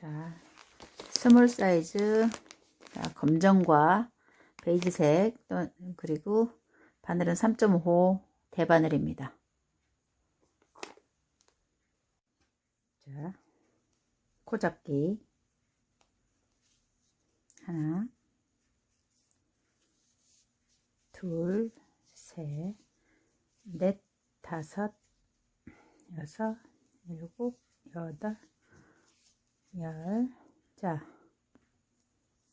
자, 스몰 사이즈 자, 검정과 베이지색 또 그리고 바늘은 3.5 대바늘입니다. 자, 코 잡기 하나 둘, 셋, 넷, 다섯, 여섯, 일곱, 여덟, 열. 자,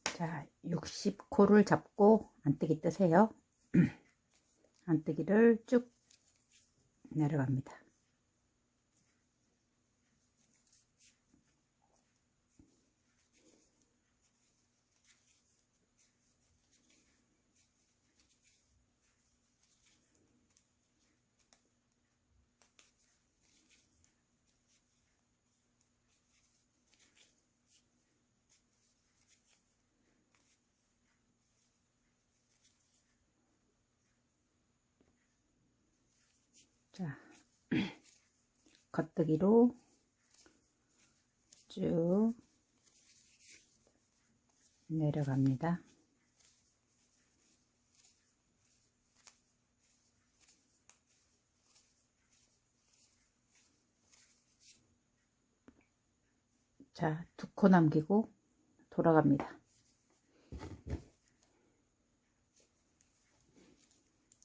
자, 60코를 잡고 안뜨기 뜨세요. 안뜨기를 쭉 내려갑니다. 자, 겉뜨기로 쭉 내려갑니다. 자, 두 코 남기고 돌아갑니다.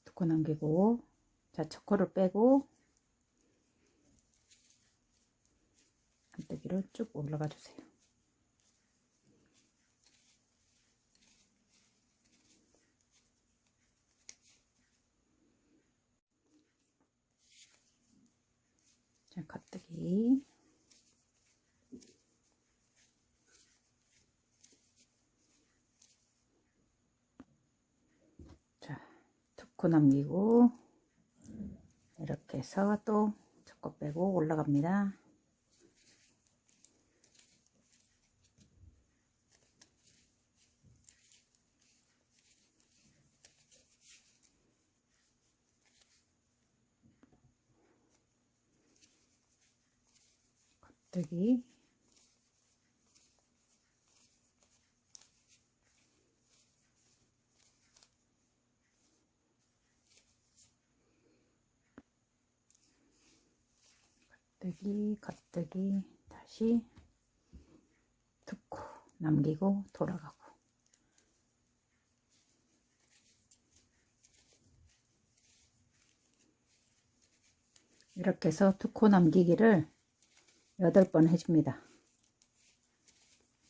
두 코 남기고 자, 첫 코를 빼고 안뜨기를 쭉 올라가 주세요. 자, 겉뜨기 자, 두코 남기고 이렇게 해서 또 첫코 빼고 올라갑니다. 겉뜨기 겉뜨기 겉뜨기 다시 두코 남기고 돌아가고. 이렇게 해서 두 코 남기기를 8번 해줍니다.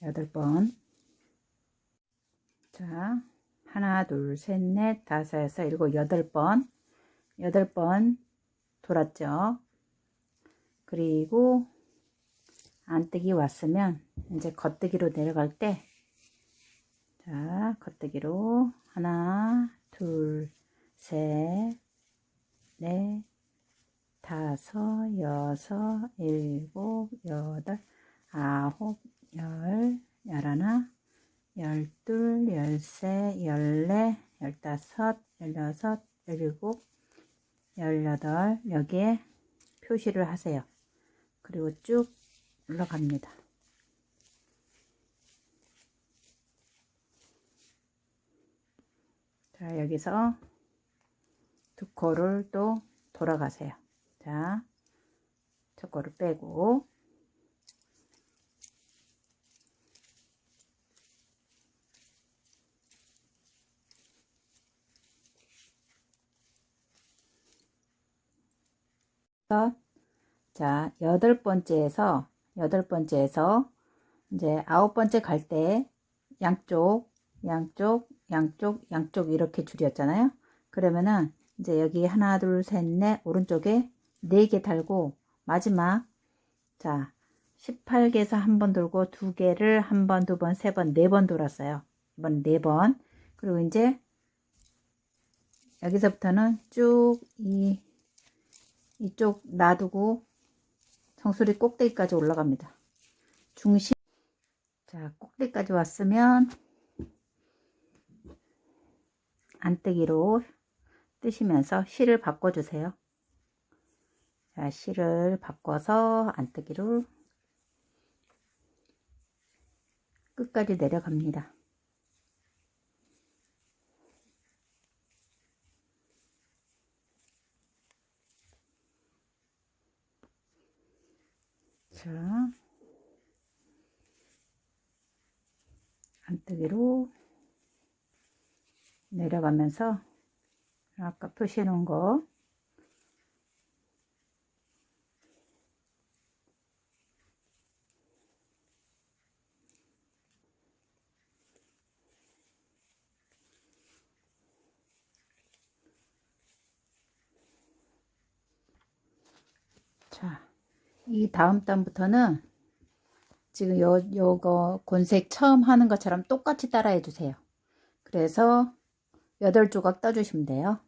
8번. 자 하나 둘 셋 넷 다섯 여섯 일곱 여덟 번. 여덟 번 돌았죠 그리고 안뜨기 왔으면 이제 겉뜨기로 내려갈 때 자, 겉뜨기로 하나, 둘, 셋, 넷, 다섯, 여섯, 일곱, 여덟, 아홉, 열, 열하나, 열둘, 열세, 열네, 열다섯, 열여섯, 열일곱, 열여덟 여기에 표시를 하세요. 그리고 쭉 올라갑니다. 자, 여기서 두 코를 또 돌아가세요. 자, 첫 코를 빼고 자, 여덟 번째에서 여덟 번째에서 이제 아홉 번째 갈 때 양쪽, 양쪽, 양쪽, 양쪽 이렇게 줄이었잖아요. 그러면은 이제 여기 하나, 둘, 셋, 넷 오른쪽에 네 개 달고 마지막 자 18개에서 한 번 돌고 두 개를 한 번, 두 번, 세 번, 네 번 돌았어요. 이번 네 번. 그리고 이제 여기서부터는 쭉 이 이쪽 놔두고 정수리 꼭대기까지 올라갑니다. 중심 자 꼭대기까지 왔으면 안뜨기로 뜨시면서 실을 바꿔주세요. 자 실을 바꿔서 안뜨기로 끝까지 내려갑니다. 자, 안뜨기로 내려가면서 아까 표시해 놓은 거 자, 이 다음 단부터는 지금 요, 요거 곤색 처음 하는 것처럼 똑같이 따라해 주세요. 그래서 8조각 떠주시면 돼요.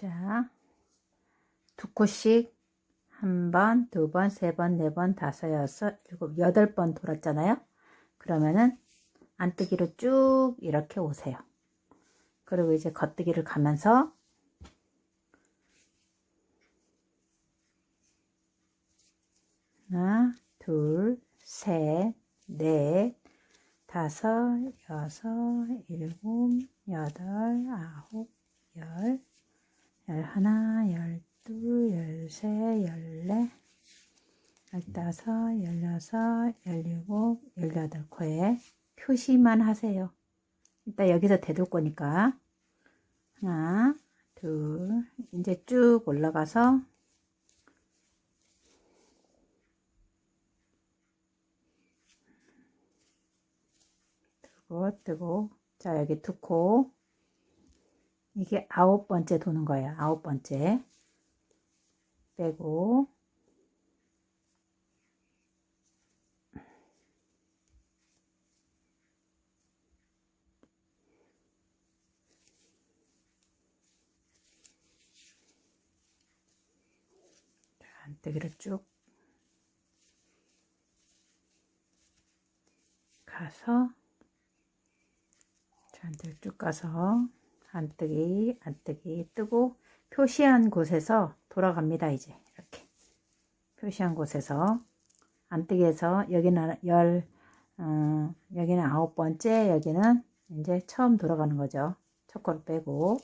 자, 두 코씩 한 번, 두 번, 세 번, 네 번, 다섯, 여섯, 일곱, 여덟 번 돌았잖아요. 그러면은 안뜨기로 쭉 이렇게 오세요. 그리고 이제 겉뜨기를 가면서 하나, 둘, 셋, 넷, 다섯, 여섯, 일곱, 여덟, 아홉, 열, 열하나, 열둘, 열셋, 열넷, 열다섯, 열여섯, 열일곱, 열여덟. 코에 표시만 하세요. 일단 여기서 대둘 거니까. 하나, 둘, 이제 쭉 올라가서 뜨고 뜨고 자 여기 두코 이게 아홉 번째 도는 거예요. 아홉 번째. 빼고. 안뜨기로 쭉 가서 잔뜩 쭉 가서 안뜨기 안뜨기 뜨고 표시한 곳에서 돌아갑니다 이제. 이렇게. 표시한 곳에서 안뜨기에서 여기는 열 어, 여기는 아홉 번째 여기는 이제 처음 돌아가는 거죠. 첫코를 빼고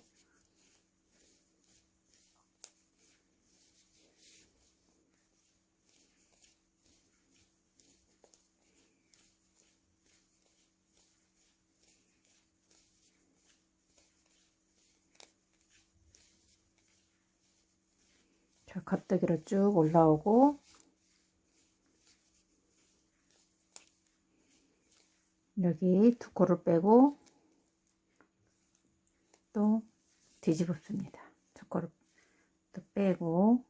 자, 겉뜨기로 쭉 올라오고 여기 두 코를 빼고 또 뒤집습니다. 두 코를 또 빼고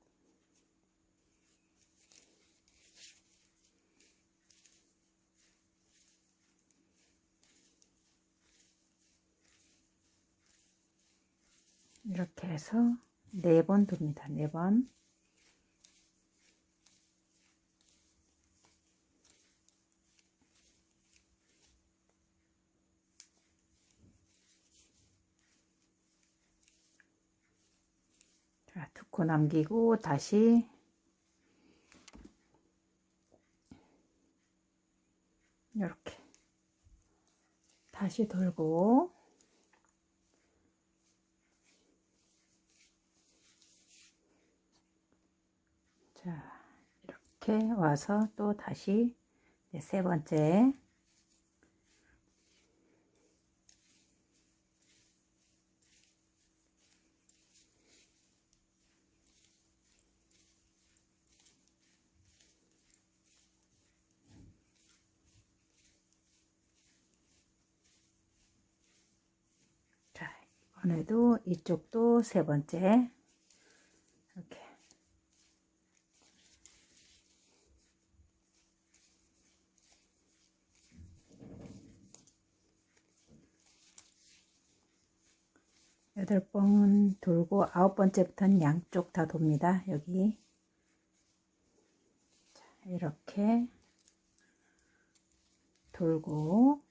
이렇게 해서 네 번 돕니다. 네 번. 자, 두 코 남기고 다시 이렇게 다시 돌고 자 이렇게 와서 또 다시 세 번째. 자 이번에도 이쪽도 세 번째. 이렇게 여덟 번 돌고 아홉 번째부터는 양쪽 다 돕니다. 여기 자, 이렇게 돌고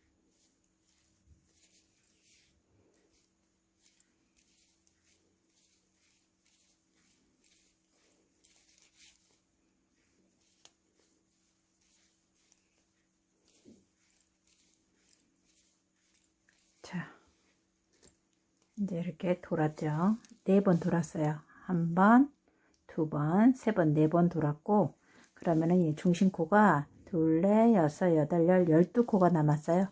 이제 이렇게 돌았죠. 네 번 돌았어요. 한 번, 두 번, 세 번, 네 번 돌았고, 그러면은 이 중심코가 둘, 넷, 여섯, 여덟, 열, 열두 코가 남았어요.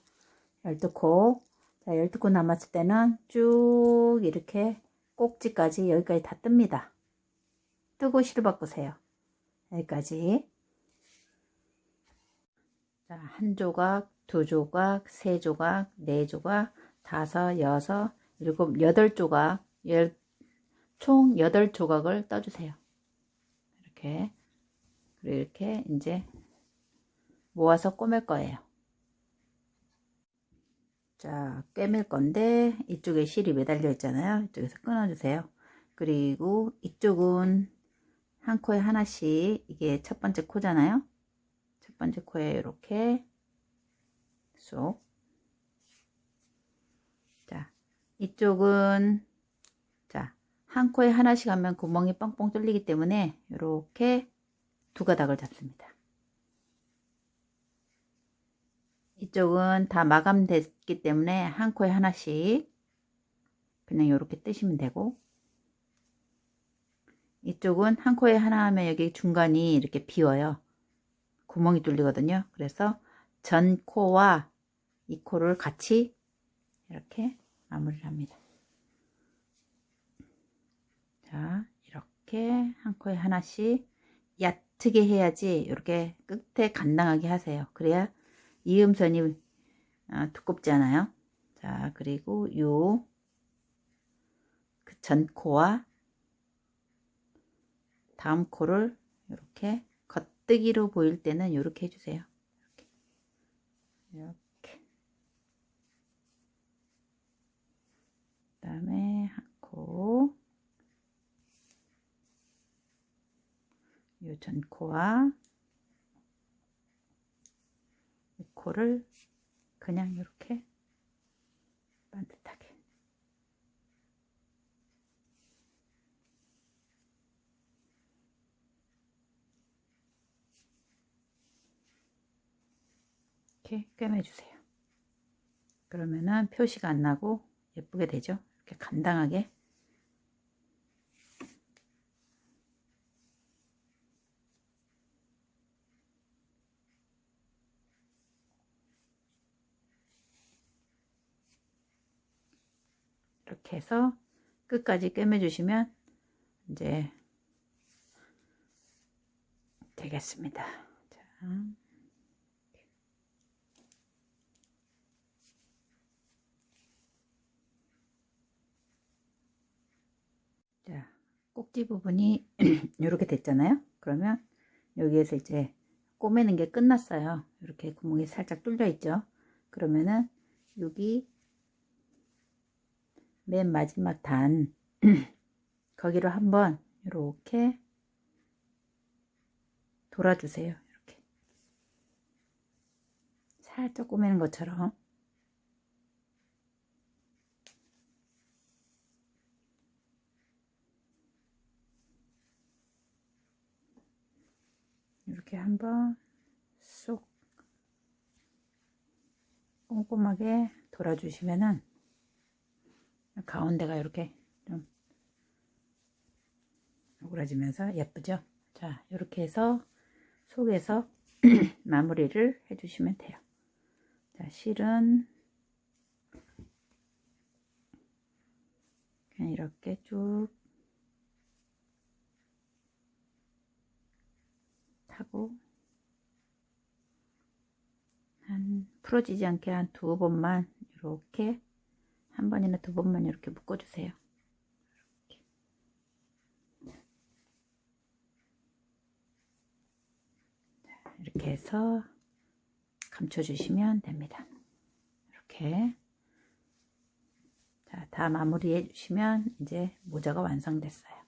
열두 코. 자, 열두 코 남았을 때는 쭉 이렇게 꼭지까지 여기까지 다 뜹니다. 뜨고 실을 바꾸세요. 여기까지. 자, 한 조각, 두 조각, 세 조각, 네 조각, 다섯, 여섯, 일곱, 여덟 조각, 열, 총 여덟 조각을 떠주세요. 이렇게. 그리고 이렇게 이제 모아서 꼬맬 거예요. 자, 꿰맬 건데 이쪽에 실이 매달려 있잖아요. 이쪽에서 끊어주세요. 그리고 이쪽은 한 코에 하나씩 이게 첫 번째 코잖아요. 첫 번째 코에 이렇게 쏙. 자, 이쪽은 자, 한 코에 하나씩 하면 구멍이 뻥뻥 뚫리기 때문에 이렇게 두 가닥을 잡습니다. 이쪽은 다 마감됐기 때문에 한 코에 하나씩 그냥 이렇게 뜨시면 되고 이쪽은 한 코에 하나 하면 여기 중간이 이렇게 비어요. 구멍이 뚫리거든요. 그래서 전 코와 이 코를 같이 이렇게 마무리를 합니다. 자, 이렇게 한 코에 하나씩 얕게 해야지 이렇게 끝에 간당하게 하세요. 그래야 이음선이 어, 두껍지 않아요. 자, 그리고 요 그 전코와 다음 코를 이렇게 겉뜨기로 보일 때는 이렇게 해주세요. 이렇게. 이렇게. 그 다음에 한 코. 요 전코와 이 코를 그냥 이렇게 반듯하게 이렇게 꿰매주세요. 그러면은 표시가 안 나고 예쁘게 되죠. 이렇게 간당하게 이렇게 해서 끝까지 꿰매주시면 이제 되겠습니다. 자. 자, 꼭지 부분이 이렇게 됐잖아요. 그러면 여기에서 이제 꼬매는 게 끝났어요. 이렇게 구멍이 살짝 뚫려 있죠. 그러면은 여기 맨 마지막 단 거기로 한번 이렇게 돌아주세요. 이렇게 살짝 꼬매는 것처럼 이렇게 한번 쏙 꼼꼼하게 돌아주시면은 가운데가 이렇게 좀 오그라지면서 예쁘죠? 자, 이렇게 해서 속에서 마무리를 해주시면 돼요. 자, 실은 그냥 이렇게 쭉 타고 한 풀어지지 않게 한 두 번만 이렇게 한 번이나 두 번만 이렇게 묶어주세요. 이렇게. 이렇게 해서 감춰주시면 됩니다. 이렇게 자, 다 마무리해 주시면 이제 모자가 완성됐어요.